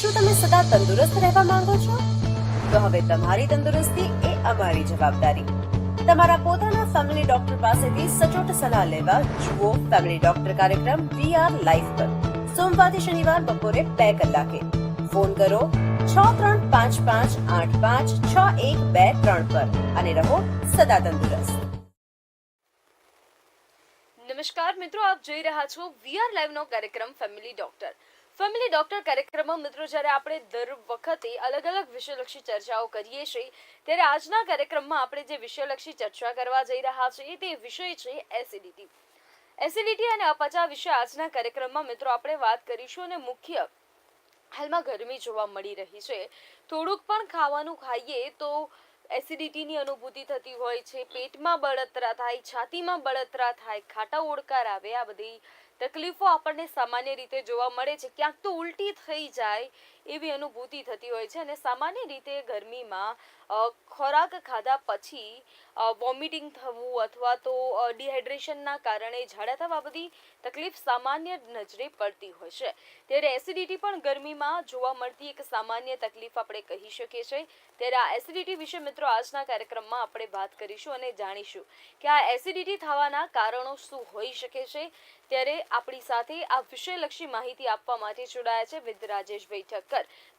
શું તમે સદા તંદુરસ્ત રહેવા માંગો છો? તો હવે તમારી તંદુરસ્તી એ અમારી જવાબદારી. તમારા પોતાના ફેમિલી ડોક્ટર પાસેથી સચોટ સલાહ લેવા જુઓ ફેમિલી ડોક્ટર કાર્યક્રમ વી આર લાઈફ પર. સોમવારથી શનિવાર બપોરે બે કલાકે. ફોન કરો છ ત્રણ પાંચ પાંચ આઠ પાંચ છ એક બે ત્રણ પર અને રહો સદા તંદુરસ્ત. નમસ્કાર મિત્રો, આપ જોઈ રહ્યા છો વીઆર લાઈવ નો કાર્યક્રમ ફેમિલી ડોક્ટર ફેમિલી ડોક્ટર કાર્યક્રમમાં મિત્રો જ્યારે આપણે દર વખતે અલગ અલગ વિષયલક્ષી ચર્ચાઓ કરીએ છીએ, ત્યારે આજના કાર્યક્રમમાં આપણે જે વિષયલક્ષી ચર્ચા કરવા જઈ રહ્યા છીએ તે વિષય છે એસિડિટી. એસિડિટી અને અપચા વિશે આજના કાર્યક્રમમાં મિત્રો આપણે વાત કરીશું અને મુખ્ય હાલમાં ગરમી જોવા મળી રહી છે. થોડુંક પણ ખાવાનું ખાઈએ તો એસિડિટીની અનુભૂતિ થતી હોય છે, પેટમાં બળતરા થાય, છાતીમાં બળતરા થાય, ખાટા ઓડકાર આવે, આ બધી તકલીફો આપણને સામાન્ય રીતે જોવા મળે છે. ક્યાંક તો ઉલટી થઈ જાય એવી અનુભૂતિ થતી હોય છે અને સામાન્ય રીતે ગરમીમાં ખોરાક ખાધા પછી વોમિટિંગ થવું અથવા તો ડિહાઇડ્રેશનના કારણે ઝાડા થવા બધી તકલીફ સામાન્ય નજરે પડતી હોય છે. ત્યારે એસિડિટી પણ ગરમીમાં જોવા મળતી એક સામાન્ય તકલીફ આપણે કહી શકીએ છીએ. ત્યારે આ એસિડિટી વિશે મિત્રો આજના કાર્યક્રમમાં આપણે વાત કરીશું અને જાણીશું કે આ એસિડિટી થવાના કારણો શું હોઈ શકે છે. ત્યારે આપણી સાથે આ વિષયલક્ષી માહિતી આપવા માટે જોડાયા છે વિદ રાજેશભાઈ ઠક્કર.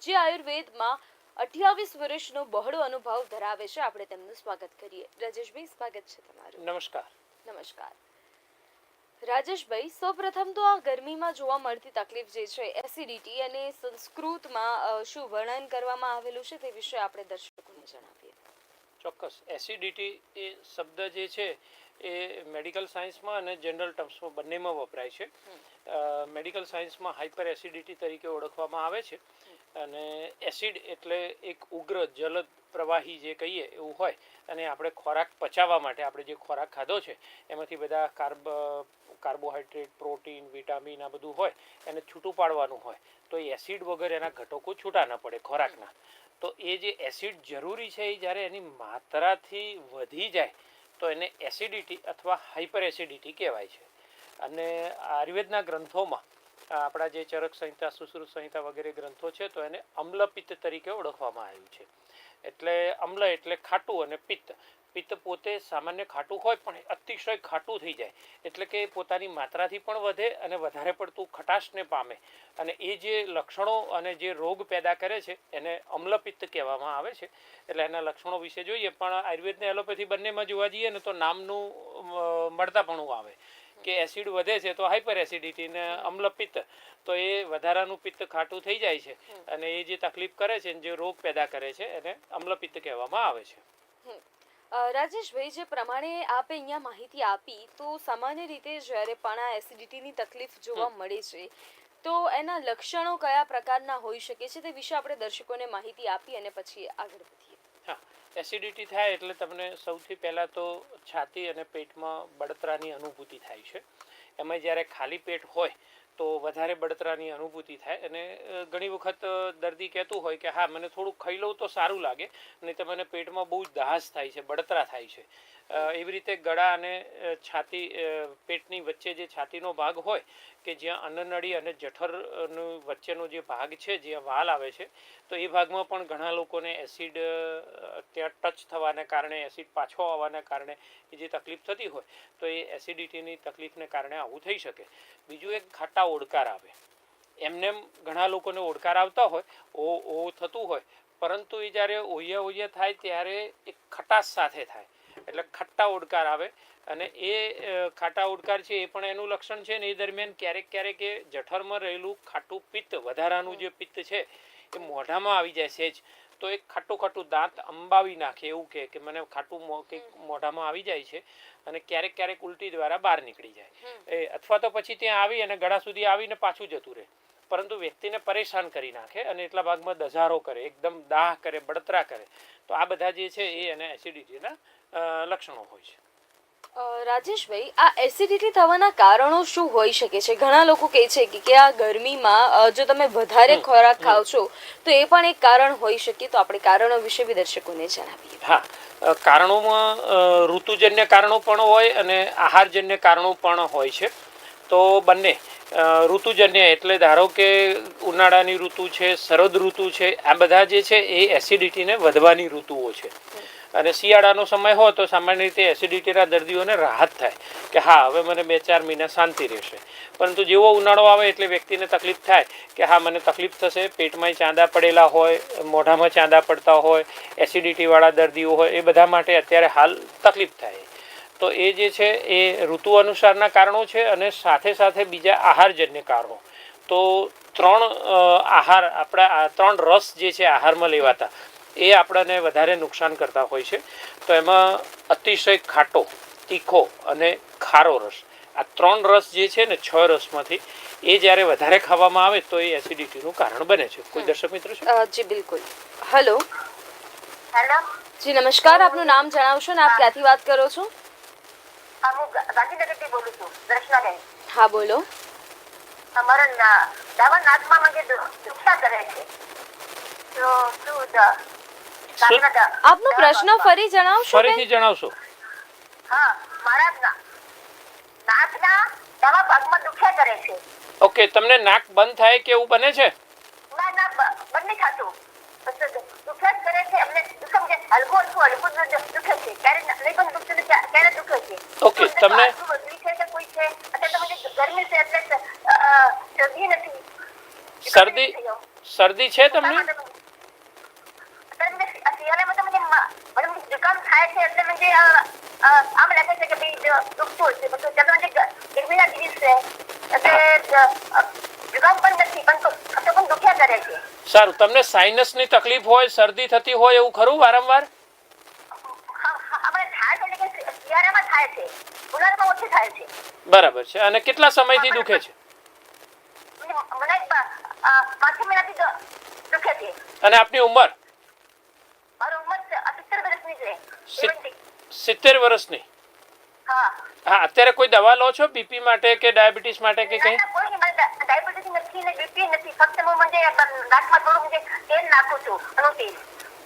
જે આયુર્વેદમાં અઠ્યાવીસ વર્ષનો બહોળો અનુભવ ધરાવે છે આપણે તેમનું સ્વાગત કરીએ. રાજેશભાઈ સ્વાગત છે તમારું. નમસ્કાર. નમસ્કાર. રાજેશભાઈ સૌપ્રથમ તો આ ગરમીમાં જોવા મળતી તકલીફ જે છે એસિડિટી અને સંસ્કૃતમાં શું વર્ણન કરવામાં આવેલું છે તે વિશે આપણે દર્શકોને જણાવીએ. ચોક્કસ. એસિડિટી એ શબ્દ જે છે એ મેડિકલ સાયન્સમાં અને જનરલ ટર્મ્સમાં બંનેમાં વપરાય છે. મેડિકલ સાયન્સમાં હાઇપર એસિડિટી તરીકે ઓળખવામાં આવે છે. અને એસિડ એટલે એક ઉગ્ર જલદ પ્રવાહી જે કહીએ એવું હોય, અને આપણે ખોરાક પચાવવા માટે આપણે જે ખોરાક ખાધો છે, એમાંથી બધા કાર્બ, કાર્બોહાઈડ્રેટ, પ્રોટીન, વિટામિન આ બધું હોય, એને છૂટું પાડવાનું હોય, તો એ એસિડ વગર એના ઘટકો છૂટા ન પડે ખોરાકના. તો એ જે એસિડ જરૂરી છે એ જ્યારે એની માત્રાથી વધી જાય તો એને એસિડિટી અથવા હાઇપર એસિડિટી કહેવાય છે. અને આયુર્વેદના ગ્રંથોમાં, આપણા જે ચરક સંહિતા, સુશ્રુત સંહિતા વગેરે ગ્રંથો છે, તો એને અમ્લપિત્ત તરીકે ઓળખવામાં આવ્યું છે. એટલે અમ્લ એટલે ખાટું અને પિત્ત. પિત્ત પોતે સામાન્ય ખાટું હોય પણ અતિશય ખાટું થઈ જાય. એટલે કે પોતાની માત્રાથી પણ વધે અને વધારે પડતું ખટાશને પામે. અને એ જે લક્ષણો અને જે રોગ પેદા કરે છે એને અમ્લપિત્ત કહેવામાં આવે છે. એટલે એના લક્ષણો વિશે જોઈએ પણ આયુર્વેદને એલોપેથી બંનેમાં જોવા જઈએ ને તો નામનું મળતાપણું આવે. કે એસિડ વધે છે તો હાઇપર એસિડિટી ને અમ્લપિત્ત તો એ વધારાનું પિત્ત ખાટું થઈ જાય છે. અને એ જે તકલીફ કરે છે જે રોગ પેદા કરે છે એને અમ્લપિત્ત કહેવામાં આવે છે. રાજેશભાઈ જે પ્રમાણે આપે અહીંયા માહિતી આપી તો સામાન્ય રીતે જ્યારે પણ આ એસિડિટીની તકલીફ જોવા મળે છે તો એના લક્ષણો કયા પ્રકારના હોઈ શકે છે તે વિશે આપણે દર્શકોને માહિતી આપી અને પછી આગળ વધીએ. હા એસિડિટી થાય એટલે તમને સૌથી પહેલાં તો છાતી અને પેટમાં બળતરાની અનુભૂતિ થાય છે. એમાં જ્યારે ખાલી પેટ હોય તો વધારે બળતરાની અનુભૂતિ થાય અને ઘણી વખત દર્દી કહેતું હોય કે, હા, મને થોડું ખાઈ લઉં તો સારું લાગે. નહીં તો મને પેટમાં બહુ જ દાહસ થાય છે, બળતરા થાય છે. એવી રીતે ગળા અને છાતી પેટની વચ્ચે જે છાતીનો ભાગ હોય કે જ્યાં અન્નનળી અને જઠરનું વચ્ચેનો જે ભાગ છે જ્યાં વાલ આવે છે, તો એ ભાગમાં પણ ઘણા લોકોને એસિડ ત્યાં ટચ થવાને કારણે, એસિડ પાછો આવવાના કારણે એ જે તકલીફ થતી હોય, તો એ એસિડિટીની તકલીફને કારણે આવું થઈ શકે. બીજું એક ખાટા ઓડકાર આવે. એમને ઘણા લોકોને ઓડકાર આવતા હોય, ઓ ઓ થતું હોય, પરંતુ એ જ્યારે ઓયા ઓયા થાય ત્યારે એક ખટાશ સાથે થાય. એટલે ખટ્ટા ઓડકાર આવે. અને એ ખાટા ઓડકાર છે એ પણ એનું લક્ષણ છે ને એ દરમિયાન ક્યારેક ક્યારેક એ જઠરમાં રહેલું ખાટું પિત્ત વધારાનું જે પિત્ત છે એ મોઢામાં આવી જાય સહેજ. તો એક ખાટું ખાટું દાંત અંબાવી નાખે એવું કહે કે મને ખાટું મોઢામાં આવી જાય છે અને ક્યારેક ક્યારેક ઉલટી દ્વારા બહાર નીકળી જાય. એ અથવા તો પછી ત્યાં આવી અને ગળા સુધી આવીને પાછું જતું રહે. પરંતુ વ્યક્તિને પરેશાન કરી નાખે અને એટલા ભાગમાં દઝારો કરે એકદમ દાહ કરે બળતરા કરે. તો આ બધા જે છે એ એને એસિડિટીના લક્ષણો હોય છે. રાજેશભાઈ આ એસિડિટી થવાના કારણો શું હોઈ શકે છે? ઘણા લોકો કહે છે કે કે આ ગરમીમાં જો તમે વધારે ખોરાક. ખાવ છો તો એ પણ એક કારણ હોઈ શકે. તો આપણે કારણો વિશે બી દર્શકોને જણાવીએ. હા કારણોમાં ઋતુજન્ય કારણો પણ હોય અને આહારજન્ય કારણો પણ હોય છે. તો બંને ઋતુજન્ય એટલે ધારો કે ઉનાળાની ઋતુ છે શરદ ઋતુ છે આ બધા જે છે એ એસિડિટીને વધવાની ઋતુઓ છે. અને શિયાળાનો સમય હોય તો સામાન્ય રીતે એસિડિટીના દર્દીઓને રાહત થાય કે હા, હવે મને બે ચાર મહિના શાંતિ રહેશે. પરંતુ જેવો ઉનાળો આવે એટલે વ્યક્તિને તકલીફ થાય કે હા, મને તકલીફ થશે પેટમાં ચાંદા પડેલા હોય, મોઢામાં ચાંદા પડતા હોય એસિડિટીવાળા દર્દીઓ હોય, એ બધા માટે અત્યારે હાલ તકલીફ થાય. તો એ જે છે, એ ઋતુ અનુસારના કારણો છે અને સાથે સાથે બીજા આહારજન્ય કારણો. તો ત્રણ આહાર, આપણા ત્રણ રસ જે છે, આહારમાં લેવાતા. એ આપણને વધારે નુકસાન કરતા હોય છે. તો એમાં અતિશય ખાટો તીખો અને ખારો રસ. આ ત્રણ રસ જે છે ને છ રસમાંથી એ જ્યારે વધારે ખાવામાં આવે તો એ એસિડિટીનું કારણ બને છે. કોઈ દર્શક મિત્ર છે? જી બિલકુલ. હલો હેલો જી નમસ્કાર. આપનું નામ જણાવશો ને? આપ ક્યાંથી વાત કરો છો? હા ગાંધીનગરથી બોલું છું દર્શનાબેન. હા બોલો. અમારો દાવા નાકમાં મને દુખતા કરે છે. તો શું આપનો પ્રશ્ન ફરી જણાવશો ફરીથી જણાવશો. હા મારા નાકના દવા ભાગમાં દુખ્યા કરે છે. ઓકે તમને નાક બંધ થાય કે એવું બને છે? ના ના બંધ નહીં થતું. દુખ્યા કરે છે. અમને દુખમ કે હલકો હલકો હલકો દુખે છે. ક્યારે નહીં પણ દુખતું ક્યારે દુખે છે? ઓકે, તમને- છે કે કોઈ છે? અત્યારે તમને ગરમી છે એટલે શરદી નથી. શરદી શરદી છે તમને અત્યારે મને શિયાળામાં તો મને જુકામ થાય છે એટલે અ, આમ લાગે છે કે ભાઈ દુઃખતું દુખતું છે બધું મને ગ- ગરમીના દિવસ છે એટલે જુકામ પણ નથી પણ તો પણ દુખ્યા કરે છે. સારું તમને સાઇનસની તકલીફ હોય શરદી થતી હોય એવું ખરું વારંવાર? બરાબર છે અને કેટલા સમયથી દુખે છે. અને આપની ઉંમર મારી ઉંમર સિત્તેર વર્ષની છે સિત- 70. સિત્તેર વર્ષની હા. હા અત્યારે કોઈ દવા લો છો બીપી માટે કે ડાયાબિટીસ માટે કે કંઈ?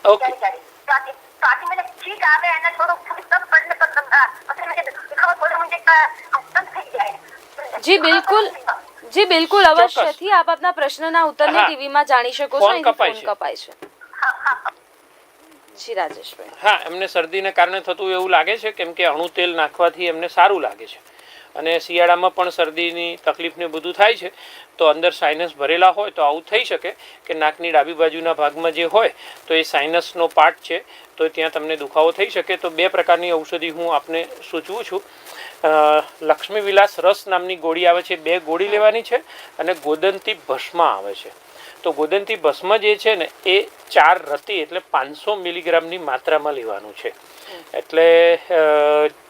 ઓકે જી બિલકુલ. જી બિલકુલ અવશ્યથી આપ આપના પ્રશ્નના ઉત્તરને. ટીવીમાં જાણી શકો છો. ફોન કપાય છે. જી રાજેશભાઈ. હા, એમને શરદીને કારણે થતું એવું લાગે છે, કેમ કે અણુ તેલ નાખવાથી એમને સારું લાગે છે. અને શિયાળામાં પણ શરદીની તકલીફને બધું થાય છે, તો અંદર સાઇનસ ભરેલા હોય તો આવું થઈ શકે કે નાકની ડાબી બાજુના ભાગમાં જે હોય તો એ સાઇનસનો પાર્ટ છે, તો ત્યાં તમને દુખાવો થઈ શકે. તો બે પ્રકારની ઔષધિ હું આપને સૂચવું છું. લક્ષ્મી વિલાસ રસ નામની ગોળી આવે છે, બે ગોળી લેવાની છે અને ગોદંતી ભસ્મા આવે છે. તો ગોદનથી ભસ્મ જે છે ને એ ચાર રતી એટલે પાંચસો મિલીગ્રામની માત્રામાં લેવાનું છે. એટલે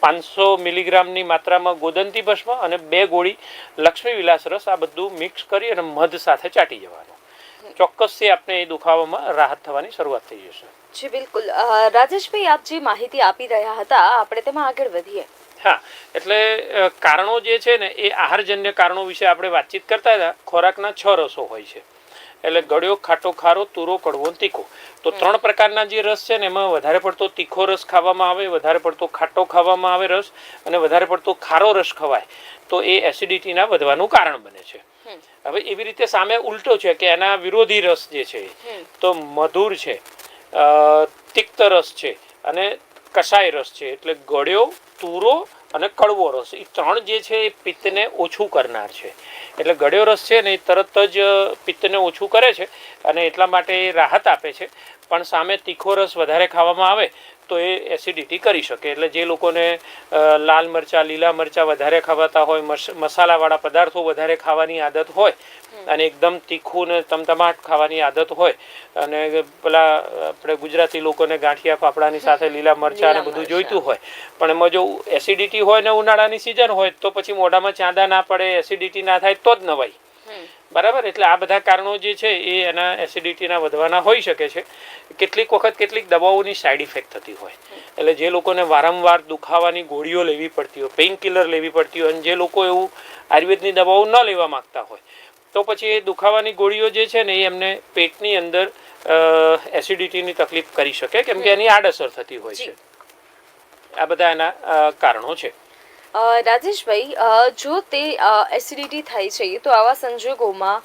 પાંચસો મિલીગ્રામની માત્રામાં ગોદંતી ભસ્મ અને બે ગોળી લક્ષ્મી વિલાસ રસ આ બધું મિક્સ કરી અને મધ સાથે ચાટી જવાનું. ચોક્કસથી આપને એ દુખાવામાં રાહત થવાની શરૂઆત થઈ જશે. જી બિલકુલ. રાજેશભાઈ આપ જે માહિતી આપી રહ્યા હતા આપણે તેમાં આગળ વધીએ. હા એટલે કારણો જે છે ને એ આહારજન્ય કારણો વિશે આપણે વાતચીત કરતા હતા. ખોરાકના છ રસો હોય છે. એટલે ગળ્યો ખાટો ખારો તુરો કડવો તીખો. તો ત્રણ પ્રકારના જે રસ છે ને એમાં વધારે પડતો તીખો રસ ખાવામાં આવે વધારે પડતો ખાટો ખાવામાં આવે રસ અને વધારે પડતો ખારો રસ ખવાય. તો એ એસિડિટીના વધવાનું કારણ બને છે. હવે એવી રીતે સામે ઉલટો છે કે એના વિરોધી રસ જે છે તો મધુર છે તિક્ત રસ છે અને કસાય રસ છે. એટલે ગળ્યો તુરો અને કડવો રસ. એ ત્રણ જે છે એ પિત્તને ઓછું કરનાર છે. એટલે ગળ્યો રસ છે ને એ તરત જ પિત્તને ઓછું કરે છે અને એટલા માટે રાહત આપે છે. પણ સામે તીખો રસ વધારે ખાવામાં આવે તો એ એસિડિટી કરી શકે. એટલે જે લોકોને લાલ મરચાં લીલા મરચાં વધારે ખવાતા હોય મસાલાવાળા પદાર્થો વધારે ખાવાની આદત હોય અને એકદમ તીખું ને તમતમાટ ખાવાની આદત હોય અને પેલા આપણે ગુજરાતી લોકોને ગાંઠિયા ફાફડાની સાથે લીલા મરચાં ને બધું જોઈતું હોય. પણ એમાં જો એસિડિટી હોય ને ઉનાળાની સિઝન હોય તો પછી મોઢામાં ચાંદા ના પડે એસિડિટી ના થાય તો જ નવાય. બરાબર? એટલે આ બધા કારણો જે છે એ એના એસિડિટીના વધવાના હોઈ શકે છે. કેટલીક વખત કેટલીક દવાઓની સાઈડ ઇફેક્ટ થતી હોય. એટલે જે લોકોને વારંવાર દુખાવાની ગોળીઓ લેવી પડતી હોય પેઇન કિલર લેવી પડતી હોય અને જે લોકો એવું આયુર્વેદની દવાઓ ન લેવા માંગતા હોય તો પછી એ દુખાવાની ગોળીઓ જે છે ને એ એમને પેટની અંદર એસિડિટીની તકલીફ કરી શકે કેમ કે એની આડઅસર થતી હોય છે. આ બધા એના કારણો છે. રાજેશભાઈ જો તે એસિડિટી થાય છે તો આવા સંજોગોમાં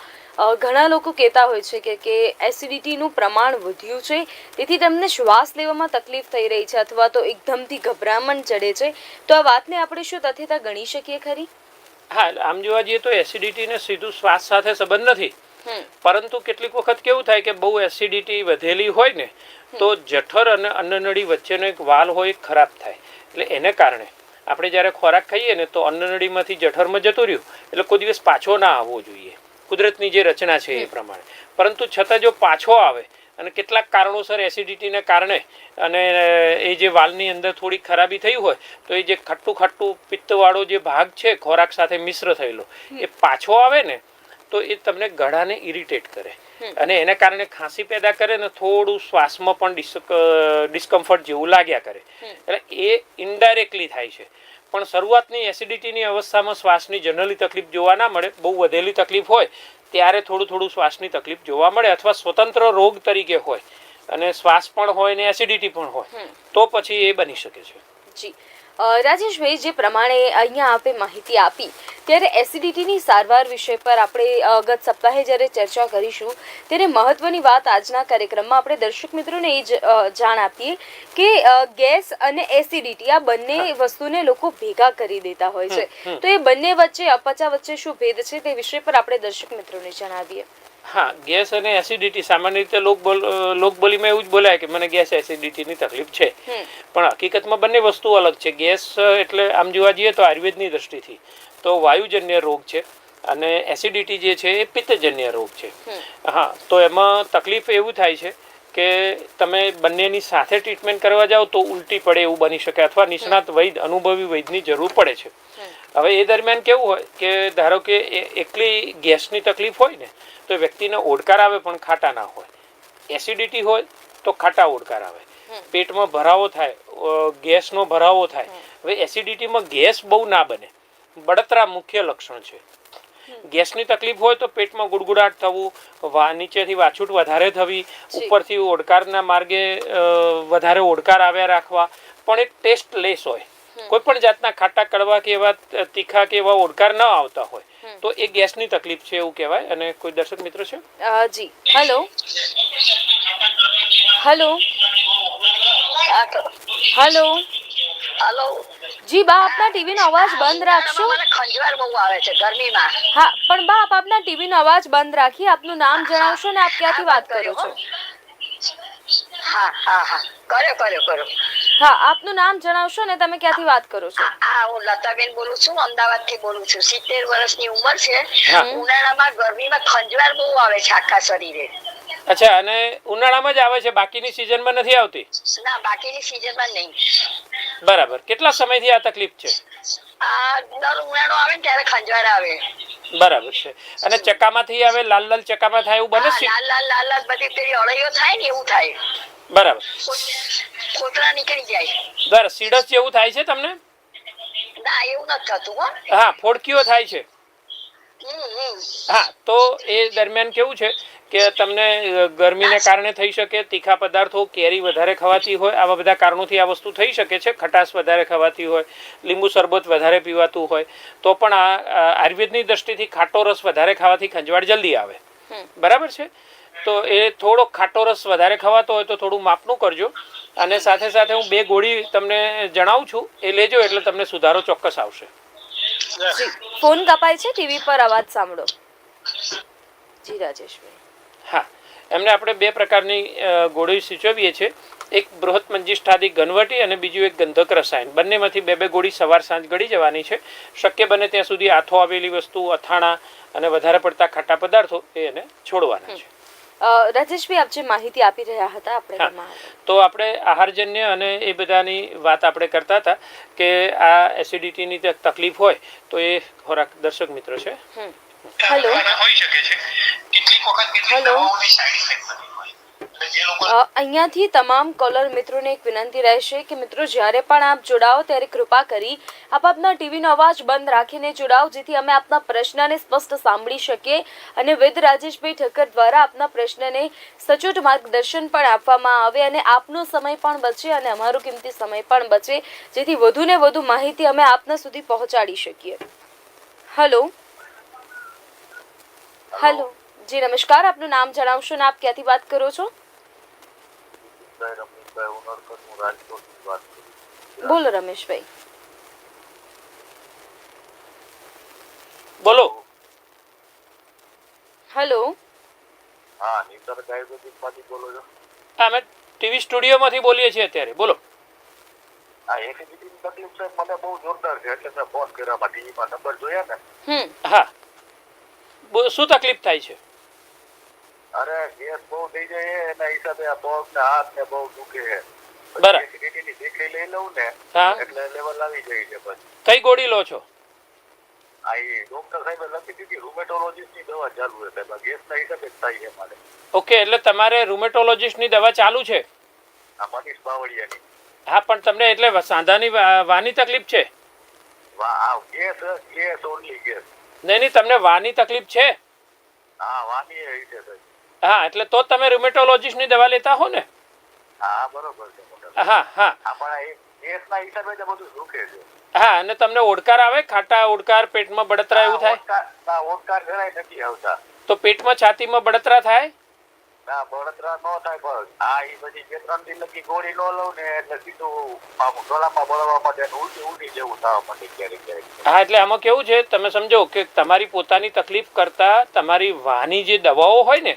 ઘણા લોકો કહેતા હોય છે કે કે એસિડિટીનું પ્રમાણ વધ્યું છે. તેથી તેમને શ્વાસ લેવામાં તકલીફ થઈ રહી છે અથવા તો એકદમથી ગભરામણ ચડે છે. તો આ વાતને આપણે શું તથ્યતા ગણી શકીએ ખરી? હા આમ જોવા જઈએ તો એસિડિટીને સીધું શ્વાસ સાથે સંબંધ નથી. પરંતુ કેટલીક વખત કેવું થાય કે બહુ એસિડિટી વધેલી હોય ને તો જઠર અને અન્નનળી વચ્ચેનો એક વાલ હોય ખરાબ થાય. એટલે એને કારણે આપણે જ્યારે ખોરાક ખાઈએ ને તો અન્નનળીમાંથી જઠરમાં જતું રહ્યું એટલે કોઈ દિવસ પાછો ના આવવો જોઈએ. કુદરતની જે રચના છે એ પ્રમાણે. પરંતુ છતાં જો પાછો આવે અને કેટલાક કારણોસર એસિડિટીને કારણે અને એ જે વાલની અંદર થોડી ખરાબી થઈ હોય તો એ જે ખટ્ટું ખટ્ટું પિત્તવાળો જે ભાગ છે ખોરાક સાથે મિશ્ર થયેલો એ પાછો આવે ને તો એ તમને ગળાને ઇરિટેટ કરે. અને એને કારણે ખાંસી પેદા કરે ને થોડું શ્વાસમાં પણ ડિસ્કમ્ફર્ટ જેવું લાગ્યા કરે. એટલે એ ઇનડાયરેક્ટલી થાય છે. પણ શરૂઆતની એસિડિટીની અવસ્થામાં શ્વાસની જનરલી તકલીફ જોવા ના મળે. બહુ વધેલી તકલીફ હોય ત્યારે થોડું થોડું શ્વાસની તકલીફ જોવા મળે અથવા સ્વતંત્ર રોગ તરીકે હોય અને શ્વાસ પણ હોય ને એસિડિટી પણ હોય તો પછી એ બની શકે છે. જી. રાજેશભાઈ જે પ્રમાણે અહીંયા આપે માહિતી આપી ત્યારે એસિડિટીની સારવાર વિષય પર આપણે ગત સપ્તાહે જ્યારે ચર્ચા કરીશું ત્યારે મહત્વની વાત આજના કાર્યક્રમમાં આપણે દર્શક મિત્રોને એ જ જાણ આપીએ કે ગેસ અને એસિડિટી આ બંને વસ્તુને લોકો ભેગા કરી દેતા હોય છે. તો એ બંને વચ્ચે અપચા વચ્ચે શું ભેદ છે તે વિષય પર આપણે દર્શક મિત્રોને જણાવીએ. હા ગેસ અને એસિડિટી સામાન્ય રીતે લોકબોલ લોકબોલીમાં એવું જ બોલાય કે મને ગેસ એસિડિટીની તકલીફ છે. પણ હકીકતમાં બંને વસ્તુ અલગ છે. ગેસ એટલે આમ જોવા જઈએ તો આયુર્વેદની દ્રષ્ટિથી તો વાયુજન્ય રોગ છે અને એસિડિટી જે છે એ પિત્તજન્ય રોગ છે. હા તો એમાં તકલીફ એવું થાય છે કે તમે બંનેની સાથે ટ્રીટમેન્ટ કરવા જાઓ તો ઉલટી પડે એવું બની શકે અથવા નિષ્ણાત વૈદ અનુભવી વૈદની જરૂર પડે છે. હવે એ દરમિયાન કેવું હોય કે ધારો કે એ- એકલી ગેસની તકલીફ હોય ને તો વ્યક્તિને ઓડકાર આવે પણ ખાટા ના હોય. એસિડિટી હોય તો ખાટા ઓડકાર આવે. પેટમાં ભરાવો થાય ગેસનો ભરાવો થાય. હવે એસિડિટીમાં ગેસ બહુ ના બને. બળતરા મુખ્ય લક્ષણ છે. ગેસની તકલીફ હોય તો પેટમાં ગુડગુડાટ થવું વા નીચેથી વાછૂટ વધારે થવી ઉપરથી ઓડકારના માર્ગે વધારે ઓડકાર આવ્યા રાખવા. પણ એક ટેસ્ટ લેસ હોય. કોઈ પણ જાતના ખાટા કડવા કે એવા તીખા કે એવા ઓડકાર ન આવતા હોય તો એ ગેસની તકલીફ છે એવું કહેવાય. અને કોઈ દર્શક મિત્ર છે? જી. હેલો. હેલો. હેલો. હેલો. જી બા આપના ટીવી નો અવાજ બંધ રાખશો? મને ખંજવાળ બહુ આવે છે ગરમીમાં. હા પણ બા આપ આપના ટીવીનો અવાજ બંધ રાખી આપનું નામ જણાવશો ને આપ ક્યાંથી વાત કરો છો? હા હા હા. કર્યો કર્યો કર્યો. હા આપનું નામ જણાવશો ને તમે ક્યાંથી વાત કરો છો? હા હું લતાબેન બોલું છું અમદાવાદથી બોલું છું. સિત્તેર વર્ષની ઉંમર છે. ઉનાળામાં ગરમીમાં ખંજવાળ બહુ આવે છે આખા શરીરે. અચ્છા અને ઉનાળામાં જ આવે છે? બાકીની સિઝનમાં નથી આવતી? ના બાકીની સિઝનમાં નહીં. બરાબર. કેટલા સમયથી આ તકલીફ છે? આ દર ઉનાળો આવે ને ત્યારે ખંજવાળ આવે. બરાબર છે. અને ચકામાંથી આવે લાલ લાલ ચકામાં થાય એવું બને છે? લાલ લાલ લાલ લાલ બધી પેલી અળૈયો થાય ને એવું થાય. બરાબર. કોતરા નીકળી જાય. બરાબર. સીડસ જેવું થાય છે તમને? ના એવું નથી થતું હો. હા ફોડકીઓ થાય છે. હા તો એ દરમિયાન કેવું છે કે તમને ગરમીને કારણે થઈ શકે તીખા પદાર્થો કેરી વધારે ખવાતી હોય આવા બધા કારણોથી આ વસ્તુ થઈ શકે છે. ખટાશ વધારે ખવાતી હોય લીંબુ શરબત વધારે પીવાતું હોય તો પણ આ આયુર્વેદની દ્રષ્ટિથી ખાટો રસ વધારે ખાવાથી ખંજવાળ જલ્દી આવે. બરાબર છે? તો એ થોડો ખાટો રસ વધારે ખવાતો હોય તો થોડું માપનું કરજો. અને સાથે સાથે હું બે ગોળી તમને જણાવું છું. એ લેજો એટલે તમને સુધારો ચોક્કસ આવશે. જી. ફોન કપાય છે ટીવી પર અવાજ સાંભળો. જી રાજેશભાઈ. હા એમને આપણે બે પ્રકારની ગોળી સૂચવીએ છીએ. એક બૃહત મંજિષ્ઠાદી ઘનવટી અને બીજું એક ગંધક રસાયણ. બંનેમાંથી બે બે ગોળી સવાર સાંજ ગળી જવાની છે. શક્ય બને ત્યાં સુધી આથો આવેલી વસ્તુ અથાણા અને વધારે પડતા ખાટા પદાર્થો એ એને છોડવાના છે. રાજેશભાઈ આપ જે માહિતી આપી રહ્યા હતા આપણે. તો આપણે આહારજન્ય અને એ બધાની વાત આપણે કરતા હતા કે આ એસિડિટીની જે તકલીફ હોય તો એ ખોરાક દર્શક મિત્રો છે હમ. હેલો હોઈ શકે છે કેટલીક વખત કેટલીક હેલો. દવાઓની સાઈડ ઇફેક્ટ અહીંયાથી તમામ કોલર મિત્રોને એક વિનંતી રહેશે કે મિત્રો જ્યારે પણ આપ જોડાઓ ત્યારે કૃપા કરી આપ આપના ટીવીનો અવાજ બંધ રાખીને જોડાઓ જેથી અમે આપના પ્રશ્નને સ્પષ્ટ સાંભળી શકીએ અને વેદ રાજેશભાઈ ઠક્કર દ્વારા આપના પ્રશ્નને સચોટ માર્ગદર્શન પણ આપવામાં આવે અને આપનો સમય પણ બચે અને અમારો કિંમતી સમય પણ બચે જેથી વધુને વધુ માહિતી અમે આપના સુધી પહોંચાડી શકીએ. હલો હલો જી નમસ્કાર. આપનું નામ જણાવશો ને આપ ક્યાંથી વાત કરો છો? રમેશભાઈ ઉનડકર હું રાજકોટથી વાત કરું બોલો રમેશભાઈ બોલો. હેલો. હા નિસર્ગ આયુર્વેદિકમાંથી બોલો છો. હા, અમે ટીવી સ્ટુડિયોમાંથી બોલીએ છીએ અત્યારે. બોલો. આ એસિડિટીની તકલીફ છે મને બહુ જોરદાર છે. એટલે મેં ફોન કર્યા માં ટીવીમાં નંબર જોયા ને? હમ. હા. શું તકલીફ થાય છે? અરે ગેસ બહુ થઈ જાય એના હિસાબે આ પગ ને હાથ ને બહુ દુખે છે. બરાબર. એસિડિટીની લઈ લઉં ને એટલે લેવલ આવી જાય છે બસ કઈ ગોળી લો છો? આ એ ડોક્ટર સાહેબે લખી દીધી રૂમેટોલોજીસ્ટની દવા ચાલુ છે સાહેબ. ગેસના હિસાબે જ થાય છે મારે. ઓકે એટલે તમારે રૂમેટોલોજીસ્ટની દવા ચાલુ છે? આ મનીષ બાવળિયાની. હા પણ તમને એટલે સાંધાની વાની તકલીફ છે? વા ગેસ ગેસ ઓનલી ગેસ. નહીં નહીં તમને વાની તકલીફ છે? હા વાની એ છે સાહેબ હા એટલે તો તમે તમે રૂમેટોલોજીસ્ટની દવા લેતા હો ને. હા બરોબર છે હા હા. એ હિસાબે તો બધું દુખે છે. હા અને તમને ઓડકાર આવે? ખાટા ઓડકાર પેટમાં બળતરા એવું થાય? ઓડકાર- ના જરાય નથી આવતા. તો પેટમાં છાતીમાં બળતરા થાય? ના બળતરા ન થાય પણ આ ઈ બધી બે ત્રણ દિન લગી ગોળી નો લઉં ને એટલે સીધું આમ ગળામાં બળવા માટે ને ઉલટી ઉલટી જેવું થવા માંડે ક્યારેક ક્યારેક. હા એટલે આમાં કેવું છે? તમે સમજો કે તમારી પોતાની તકલીફ કરતા તમારી વાની જે દવાઓ હોય ને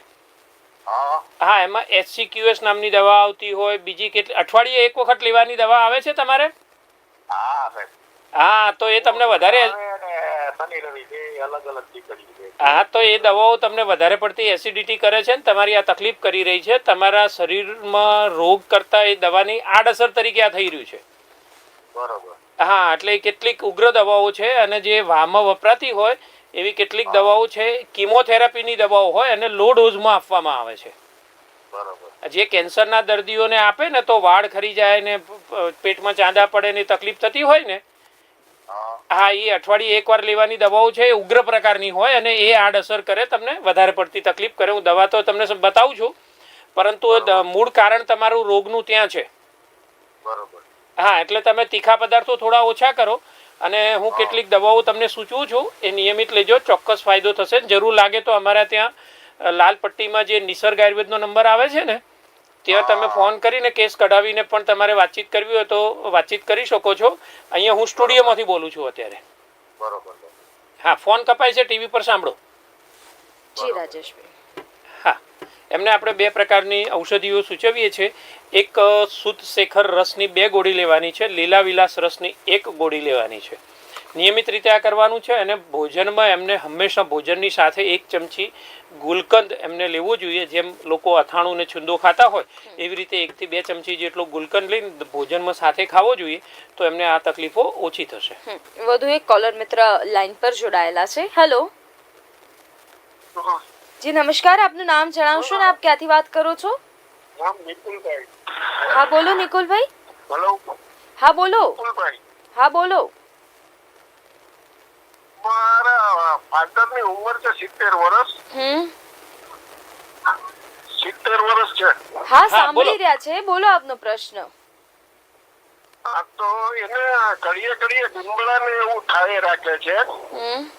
હા. એમાં એચસીક્યુએસ નામની દવા આવતી હોય બીજી કેટલી અઠવાડિયે એક વખત લેવાની દવા આવે છે તમારે? હા તો એ તમને વધારે હા તો એ દવાઓ તમને વધારે પડતી એસિડિટી કરે છે ને તમારી આ તકલીફ કરી રહી છે. તમારા શરીરમાં રોગ કરતા એ દવાની આડઅસર તરીકે આ થઈ રહ્યું છે. બરોબર. હા એટલે કેટલીક ઉગ્ર દવાઓ છે અને જે વામાં વપરાતી હોય એવી કેટલીક દવાઓ છે કિમોથેરાપીની દવાઓ હોય અને લો ડોઝમાં આપવામાં આવે છે. જે કેન્સરના દર્દીઓને આપે ને તો વાળ ખરી જાય ને પેટમાં ચાંદા પડે ને તકલીફ થતી હોય ને હા. એ અઠવાડિયે એકવાર લેવાની દવાઓ છે એ ઉગ્ર પ્રકારની હોય અને એ આડઅસર કરે તમને વધારે પડતી તકલીફ કરે. હું દવા તો તમને બતાવું છું પરંતુ મૂળ કારણ તમારું રોગનું ત્યાં છે. બરોબર. હા એટલે તમે તીખા પદાર્થો થોડા ઓછા કરો અને હું કેટલીક દવાઓ તમને સૂચવું છું એ નિયમિત લેજો ચોક્કસ ફાયદો થશે. જરૂર લાગે તો અમારા ત્યાં લાલ પટ્ટીમાં જે નિસર્ગ આયુર્વેદનો નંબર આવે છે ને ત્યાં તમે ફોન કરીને કેસ કઢાવીને પણ તમારે વાતચીત કરવી હોય તો વાતચીત કરી શકો છો. અહીંયા હું સ્ટુડિયોમાંથી બોલું છું અત્યારે. બરોબર. હા ફોન કપાય છે ટીવી પર સાંભળો. જી રાજેશભાઈ. હા. એમને આપણે બે પ્રકારની ઔષધિઓ સૂચવીએ છીએ. એક અ, શેખર રસની બે ગોળી લેવાની છે. લીલા વિલાસ રસની એક ગોળી લેવાની છે. નિયમિત રીતે આ કરવાનું છે અને ભોજનમાં એમને હંમેશા ભોજનની સાથે એક ચમચી ગુલકંદ એમને લેવું જોઈએ. જેમ લોકો અથાણું ને છુંદો ખાતા હોય એવી રીતે એકથી બે ચમચી જેટલો ગુલકંદ લઈને ભોજનમાં સાથે ખાવો જોઈએ તો એમને આ તકલીફો ઓછી થશે. વધુ એક કોલર મિત્ર લાઈન પર જોડાયેલા છે. હેલો જી નમસ્કાર આપનું નામ જણાવશો ને આપ ક્યાંથી વાત કરો છો? નામ નિકુલભાઈ. હા બોલો નિકુલભાઈ. હેલો હા બોલો. નિકુલભાઈ. હા બોલો. મારા ફાધરની ઉંમર છે સિત્તેર વર્ષ. હમ. સિત્તેર વર્ષ છે. હા સાંભળી રહ્યા છે. બોલો આપનો પ્રશ્ન. આ તો એને ઘડીએ ઘડીએ ગુંગળા ને એવું થાય રાખે છે. હમ.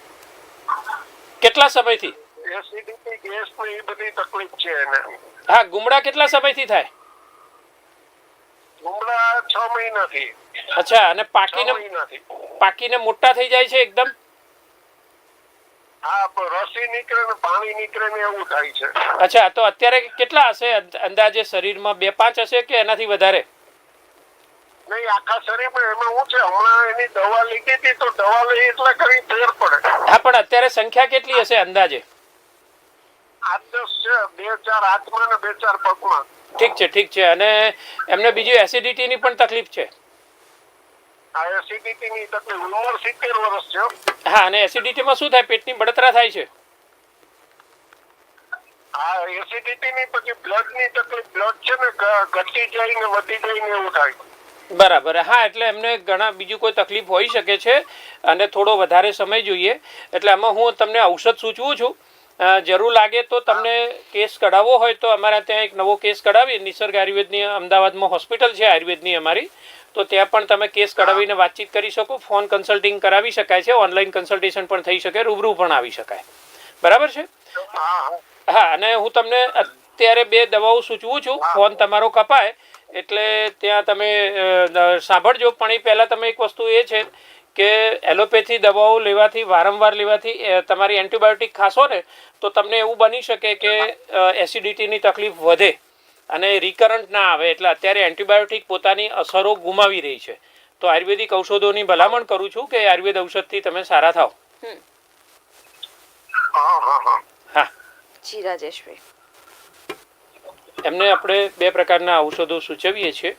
કેટલા સમયથી? એસિડિટી ગેસ ને એ બધી તકલીફ છે એને. હા ગુમડા કેટલા સમયથી થાય? ગુમડા છ મહિનાથી. અચ્છા અને પાકીને પાકીને મોટા થઈ જાય છે એકદમ? હા રસી નીકળે ને પાણી નીકળે ને એવું થાય છે. અચ્છા તો અત્યારે કેટલા હશે અંદાજે શરીરમાં? બે પાંચ હશે કે એનાથી વધારે? નહીં આખા શરીરમાં એમાં હું છે? હમણાં એની દવા લીધી હતી તો દવા લઈ એટલે કરી ફેર પડે. હા પણ અત્યારે સંખ્યા કેટલી હશે અંદાજે? આઠ છે બે ચાર હાથમાં ને બે ચાર પગમાં. ઠીક છે ઠીક છે. અને એમને બીજી એસિડિટીની પણ તકલીફ છે? આ એસિડિટી ની તકલીફ. ઉંમર સિત્તેર વર્ષ છે. હા અને એસિડિટીમાં શું થાય? પેટની બળતરા થાય છે? આ એસિડિટી ની પછી બ્લડની તકલીફ. બ્લડ છે ને ઘટી જાય ને વધી જાય ને એવું થાય. બરાબર. હા એટલે એમને ઘણા બીજું કોઈ તકલીફ હોઈ શકે છે. અને થોડો વધારે સમય જોઈએ. એટલે આમાં હું તમને ઔષધ સૂચવું છું. જરૂર લાગે તો તમને કેસ કઢાવવો હોય તો અમારા ત્યાં એક નવો કેસ કઢાવી, નિસર્ગ આયુર્વેદની અમદાવાદમાં હોસ્પિટલ છે આયુર્વેદની અમારી. તો ત્યાં પણ તમે કેસ કઢાવીને વાતચીત કરી શકો, ફોન કન્સલ્ટિંગ કરાવી શકાય છે, ઓનલાઈન કન્સલ્ટેશન પણ થઈ શકે, રૂબરૂ પણ આવી શકાય. બરાબર છે? હા, અને હું તમને અત્યારે બે દવાઓ સૂચવું છું, ફોન તમારો કપાય, એટલે ત્યાં તમે સાંભળજો. પણ એ પહેલાં તમે એક વસ્તુ એ છે કે એલોપેથી દવાઓ લેવાથી વારંવાર લેવાથી તમારી એન્ટીબાયોટિક ખાશો ને તો તમને એવું બની શકે કે એસિડિટીની તકલીફ વધે અને રિકરન્ટ ના આવે એટલે અત્યારે એન્ટીબાયોટિક પોતાની અસરો ગુમાવી રહી છે. તો આયુર્વેદિક ઔષધોની ભલામણ કરું છું કે આયુર્વેદ ઔષધથી તમે સારા થાવ હા હા હા. હા. જી રાજેશભાઈ. એમને આપણે બે પ્રકારના ઔષધો સૂચવીએ છીએ.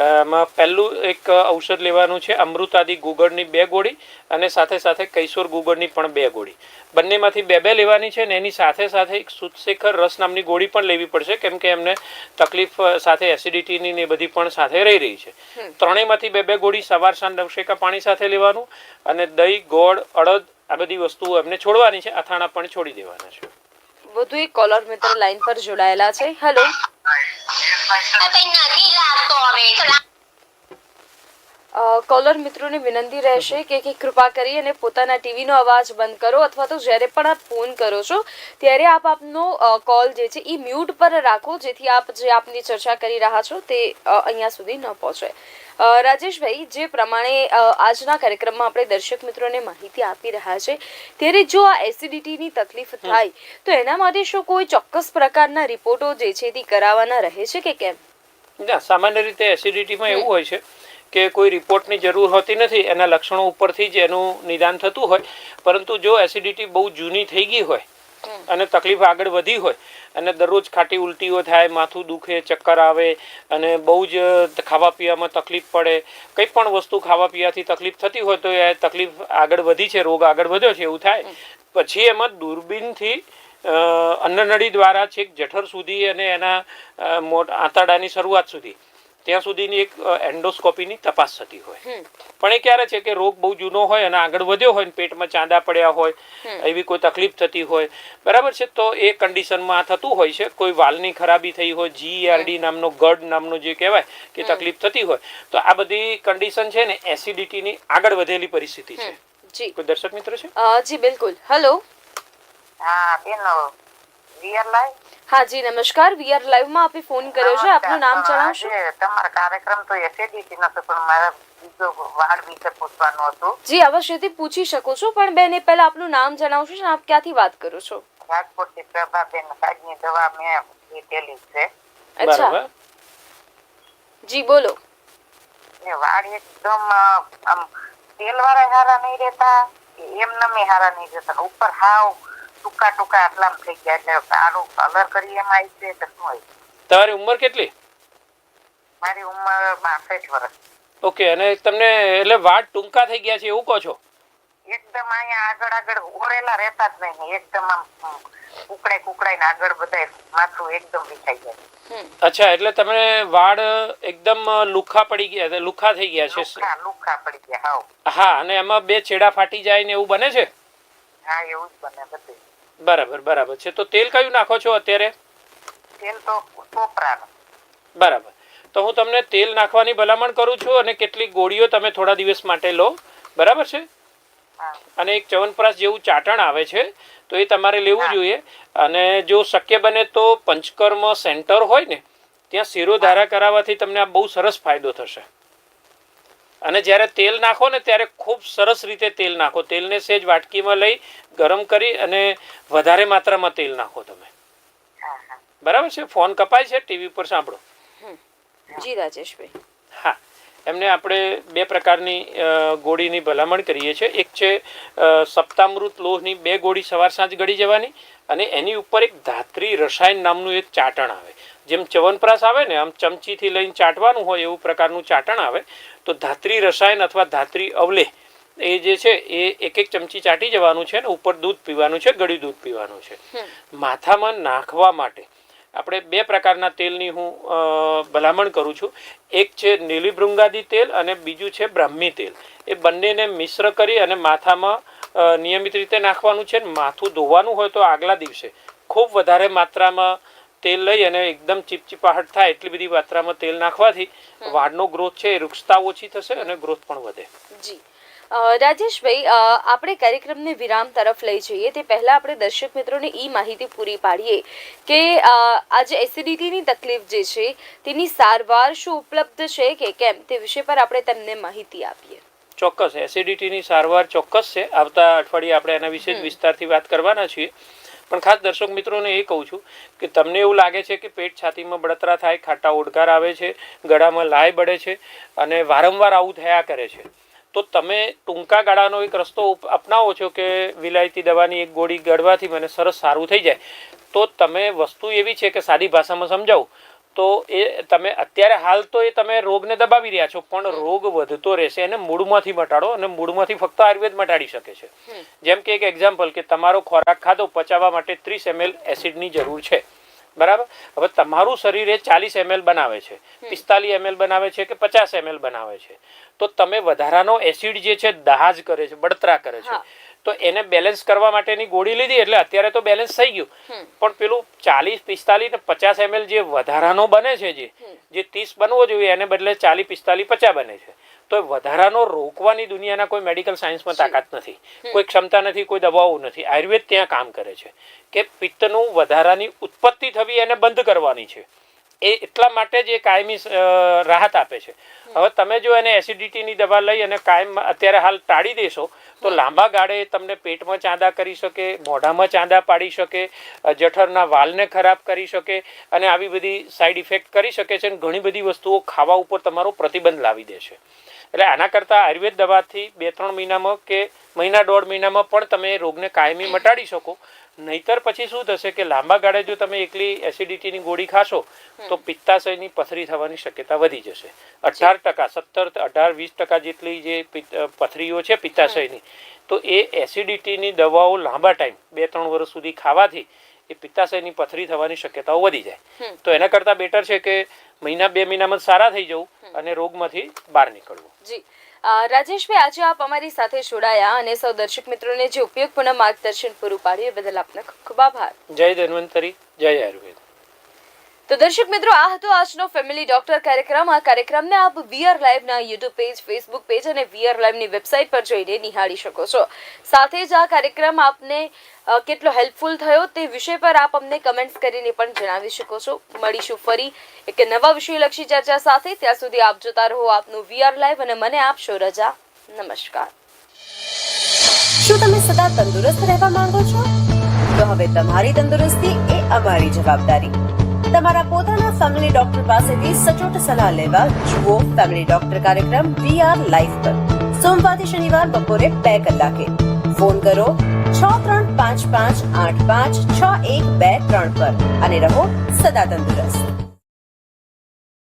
એમાં પહેલું એક ઔષધ લેવાનું છે અમૃતાદી ગુગળની બે ગોળી અને સાથે સાથે કૈશોર ગુગળની પણ બે ગોળી. બંનેમાંથી બે બે લેવાની છે ને એની સાથે સાથે એક સુતશેખર રસ નામની ગોળી પણ લેવી પડશે કેમ કે એમને તકલીફ સાથે એસિડિટીની ને બધી પણ સાથે રહી રહી છે. ત્રણેયમાંથી બે બે ગોળી સવાર સાંજ નવશેકા પાણી સાથે લેવાનું અને દહીં ગોળ અડદ આ બધી વસ્તુઓ એમને છોડવાની છે. અથાણા પણ છોડી દેવાના છે. વધુ એક કોલર મિત્ર લાઈન પર જોડાયેલા છે. હેલો કોલર મિત્રોને વિનંતી રહેશે કે કે કૃપા કરી અને પોતાના ટીવીનો અવાજ બંધ કરો અથવા તો જ્યારે પણ આપ ફોન કરો છો, ત્યારે આપ આપનો કોલ જે છે એ મ્યુટ પર રાખો, જેથી આપ જે આપની ચર્ચા કરી રહ્યા છો તે અહીંયા સુધી ન પહોંચે. રાજેશભાઈ જે પ્રમાણે આજના કાર્યક્રમમાં આપણે દર્શક મિત્રોને માહિતી આપી રહ્યા છે ત્યારે જો આ એસિડિટીની તકલીફ થાય તો એના માટે શું કોઈ ચોક્કસ પ્રકારના રિપોર્ટો જે છે તે કરાવવાના રહે છે કે કેમ? ના સામાન્ય રીતે એસિડિટીમાં એવું હોય છે કે કોઈ રિપોર્ટની જરૂર હોતી નથી એના લક્ષણો ઉપરથી જ એનું નિદાન થતું હોય પરંતુ જો એસિડિટી બહુ જૂની થઈ ગઈ હોય અને તકલીફ આગળ વધી હોય. અને દરરોજ ખાટી ઉલટીઓ થાય, માથું દુખે, ચક્કર આવે, અને બહુ જ ખાવા પીવામાં તકલીફ પડે. કંઈ પણ વસ્તુ ખાવા પીવાથી તકલીફ થતી હોય તો એ તકલીફ આગળ વધી છે, રોગ આગળ વધ્યો છે, એવું થાય. પછી એમાં દૂરબીનથી અન્નનળી દ્વારા છેક જઠર સુધી અને એના મોટ, આંતરડાની શરૂઆત સુધી. ત્યાં સુધીની એક એન્ડોસ્કોપીની તપાસ થતી હોય. પણ એ ક્યારે છે કે રોગ બહુ જૂનો હોય અને આગળ વધ્યો હોય ને પેટમાં ચાંદા પડ્યા હોય એવી કોઈ તકલીફ થતી હોય. બરાબર છે? તો એ કન્ડિશનમાં આ થતું હોય છે. કોઈ વાલની ખરાબી થઈ હોય જીઆરડી નામનો ગઢ નામનો જે કહેવાય કે તકલીફ થતી હોય. તો આ બધી કન્ડિશન છે ને એસિડિટીની આગળ વધેલી પરિસ્થિતિ છે. જી. કોઈ દર્શક મિત્ર છે? જી બિલકુલ. હેલો હા બેન રિયલ લાઈવ? હા જી નમસ્કાર. વીઆર લાઈવમાં આપે ફોન કર્યો છે. આપનું નામ જણાવશો? તમારો કાર્યક્રમ તો એસિડિટી નતો પણ મારા બીજો વાળ વિશે પૂછવાનું હતું. જી અવશ્યથી પૂછી શકો છો પણ બેન એ પહેલા આપનું નામ જણાવશો અને આપ ક્યાંથી વાત કરો છો? રાજકોટથી પ્રભાબેન સાજની દવા મેં લીધેલી છે. અચ્છા. જી બોલો. ને વાળ એકદમ આમ તેલ વાળા હારા નહીં રહેતા એમ નમે હારા નહીં રહેતા. ઉપર હાવ ટૂંકા ટૂંકા આટલા થઈ ગયા એટલે આનું કલર કરી એમ આવી છે તો શું હોય? તમારી ઉંમર કેટલી? મારી ઉંમર બાસઠ વર્ષ. ઓકે અને તમને એટલે વાળ ટૂંકા થઈ ગયા છે એવું કહો છો? એકદમ અહીંયા આગળ આગળ ઓરેલા રહેતા જ નહીં એકદમ આમ કુકડાઈ કુકડાઈને આગળ બધા માથું એકદમ વિખાઈ જાય. અચ્છા એટલે તમે વાળ એકદમ લુખા પડી ગયા લુખા થઈ ગયા છે? લુખા લુખા પડી ગયા હા હા અને એમાં બે છેડા ફાટી જાય ને એવું બને છે? હા એવું જ બને બધું. બરાબર બરાબર. છે તો તેલ કયું નાખો છો અત્યારે? તેલ તો કોપરાનું. બરાબર. તો હું તમને તેલ નાખવાની ભલામણ કરું છું અને કેટલીક ગોળીઓ તમે થોડા દિવસ માટે લો. બરાબર છે? અને એક ચવનપ્રાસ જેવું ચાટણ આવે છે તો એ તમારે લેવું જોઈએ. અને જો શક્ય બને તો પંચકર્મ સેન્ટર હોય ને ત્યાં શિરોધારા કરાવવાથી તમને આ બહુ સરસ ફાયદો થશે. અને જ્યારે તેલ નાખો ને ત્યારે ખૂબ સરસ રીતે તેલ નાખો. તેલને સેજ વાટકીમાં લઈ ગરમ કરી અને વધારે માત્રામાં તેલ નાખો તમે. બરાબર છે? ફોન કપાય છે? ટીવી પર સાંભળો. જી રાજેશભાઈ. એમને આપણે બે પ્રકારની ગોળીની ભલામણ કરીએ છીએ. એક છે સપ્તામૃત લોહની બે ગોળી સવાર સાંજ ગળી જવાની અને એની ઉપર એક ધાત્રી રસાયણ નામનું એક ચાટણ આવે. જેમ ચવનપ્રાસ આવે ને આમ ચમચીથી લઈને ચાટવાનું હોય એવું પ્રકારનું ચાટણ આવે તો ધાત્રી રસાયણ અથવા ધાત્રી અવલે એ જે છે એ એક એક ચમચી ચાટી જવાનું છે ને ઉપર દૂધ પીવાનું છે ગળ્યું દૂધ પીવાનું છે. માથામાં નાખવા માટે આપણે બે પ્રકારના તેલની હું ભલામણ કરું છું. એક છે નીલી ભૃંગાદી તેલ અને બીજું છે બ્રાહ્મી તેલ. એ બંનેને મિશ્ર કરી અને માથામાં નિયમિત રીતે નાખવાનું છે. માથું ધોવાનું હોય તો આગલા દિવસે ખૂબ વધારે માત્રામાં તેલ લઈ અને એકદમ ચીપચીપાહટ થાય એટલી બધી માત્રામાં તેલ નાખવાથી વાળનો ગ્રોથ છે એ વૃક્ષતા ઓછી થશે અને ગ્રોથ પણ વધે. જી. રાજેશભાઈ આપણે કાર્યક્રમને વિરામ તરફ લઈ જઈએ તે પહેલા આપણે દર્શક મિત્રોને એ માહિતી પૂરી પાડીએ કે આજે એસિડિટીની તકલીફ જે છે તેની સારવાર શું ઉપલબ્ધ છે કે કેમ તે વિષય પર આપણે તેમને માહિતી આપીએ. ચોક્કસ એસિડિટીની સારવાર ચોક્કસ છે. આવતા અઠવાડિયે આપણે એના વિશે વિસ્તારથી વાત કરવાના છીએ. પણ ખાસ દર્શક મિત્રોને એ કહું છું કે તમને એવું લાગે છે કે પેટ છાતીમાં બળતરા થાય ખાટા ઓડકાર આવે છે ગળામાં લાય બળે છે અને વારંવાર આવું થયા કરે છે. તો તમે ટૂંકા ગાળાનો એક રસ્તો અપનાવો છો કે વિલાયતી દવાની એક ગોળી ગળવાથી મને સરસ સારું થઈ જાય? તો તમે વસ્તુ એવી છે કે સાદી ભાષામાં સમજાવું. તો એ તમે અત્યારે હાલ તો એ તમે રોગને દબાવી રહ્યા છો પણ રોગ વધતો રહેશે એને મૂળમાંથી મટાડો અને મૂળમાંથી ફક્ત આયુર્વેદ મટાડી શકે છે. જેમ કે એક એક્ઝામ્પલ કે તમારો ખોરાક ખાધો પચાવવા માટે ત્રીસ એમએલ એસિડની જરૂર છે. બરાબર? હવે તમારું શરીર એ ચાલીસ એમએલ બનાવે છે પિસ્તાલીસ એમએલ બનાવે છે કે પચાસ એમએલ બનાવે છે? તો તમે વધારાનો એસિડ જે છે દહાજ કરે છે બળતરા કરે છે. તો એને બેલેન્સ કરવા માટેની ગોળી લીધી એટલે અત્યારે તો બેલેન્સ થઈ ગયું. પણ પેલું ચાલીસ પિસ્તાલીસ ને પચાસ એમએલ જે વધારાનો બને છે જે જે ત્રીસ બનવો જોઈએ એને બદલે ચાલીસ પિસ્તાલીસ પચાસ બને છે. તો એ વધારાનો રોકવાની દુનિયાના કોઈ મેડિકલ સાયન્સમાં તાકાત નથી. કોઈ ક્ષમતા નથી કોઈ દવાઓ નથી. આયુર્વેદ ત્યાં કામ કરે છે કે પિત્તનું વધારાની ઉત્પત્તિ થવી એને બંધ કરવાની છે. એ એટલા માટે જ એ કાયમી રાહત આપે છે. હવે તમે જો એને એસિડિટીની દવા લઈ અને કાયમ અત્યારે હાલ ટાળી દેશો તો લાંબા ગાળે તમને પેટમાં ચાંદા કરી શકે મોઢામાં ચાંદા પાડી શકે જઠરના વાલને ખરાબ કરી શકે અને આવી બધી સાઈડ ઇફેક્ટ કરી શકે છે અને ઘણી બધી વસ્તુઓ ખાવા ઉપર તમારો પ્રતિબંધ લાવી દે છે. એટલે આના કરતાં આયુર્વેદ દવાથી બે ત્રણ મહિનામાં કે મહિના દોઢ મહિનામાં પણ તમે રોગને કાયમી મટાડી શકો. નહીતર પછી શું થશે કે લાંબા ગાળે જો તમે એકલી એસિડિટીની ગોળી ખાશો તો પિત્તાશયની પથરી થવાની શક્યતા વધી જશે. અઢાર ટકા સત્તર અઢાર વીસ ટકા જેટલી જે પથરીઓ છે પિત્તાશયની તો એ એસિડિટીની દવાઓ લાંબા ટાઈમ બે ત્રણ વર્ષ સુધી ખાવાથી એ પિત્તાશયની પથરી થવાની શક્યતાઓ વધી જાય. તો એના કરતાં બેટર છે કે મહિના બે મહિનામાં સારા થઈ જવું અને રોગમાંથી બહાર નીકળવું. જી. રાજેશભાઈ આજે આપ અમારી સાથે જોડાયા અને સૌ દર્શક મિત્રોને જે ઉપયોગપૂર્ણ માર્ગદર્શન પૂરું પાડ્યું એ બદલ આપનો ખૂબ આભાર. જય ધન્વંતરી જય આયુર્વેદ. તો દર્શક મિત્રો, આ હતો આજનો ફેમિલી ડોક્ટર કાર્યક્રમ. આ કાર્યક્રમને આપ વીઆર લાઈવના યુટ્યુબ પેજ ફેસબુક પેજ અને વીઆર લાઈવની વેબસાઇટ પર જઈને નિહાળી શકો છો. સાથે જ આ કાર્યક્રમ આપને કેટલો હેલ્પફુલ થયો તે વિષય પર આપ અમને કમેન્ટ્સ કરીને પણ જણાવી શકો છો. મળીશું ફરી એક નવા વિષયલક્ષી ચર્ચા સાથે. ત્યાં સુધી આપ જોતા રહો આપનું વીઆર લાઈવ અને મને આપશો રજા. નમસ્કાર. શું તમે સદા તંદુરસ્ત રહેવા માંગો છો? તો હવે તમારી તંદુરસ્તી એ અમારી જવાબદારી. તમારા પોતાના ફેમિલી ડોક્ટર પાસેથી સચોટ સલાહ લેવા જુઓ ફેમિલી ડોક્ટર કાર્યક્રમ વી આર લાઈફ પર. સોમવારથી શનિવાર બપોરે બે કલાકે. ફોન કરો છ ત્રણ પાંચ પાંચ આઠ પાંચ છ એક બે ત્રણ પર અને રહો સદા તંદુરસ્ત.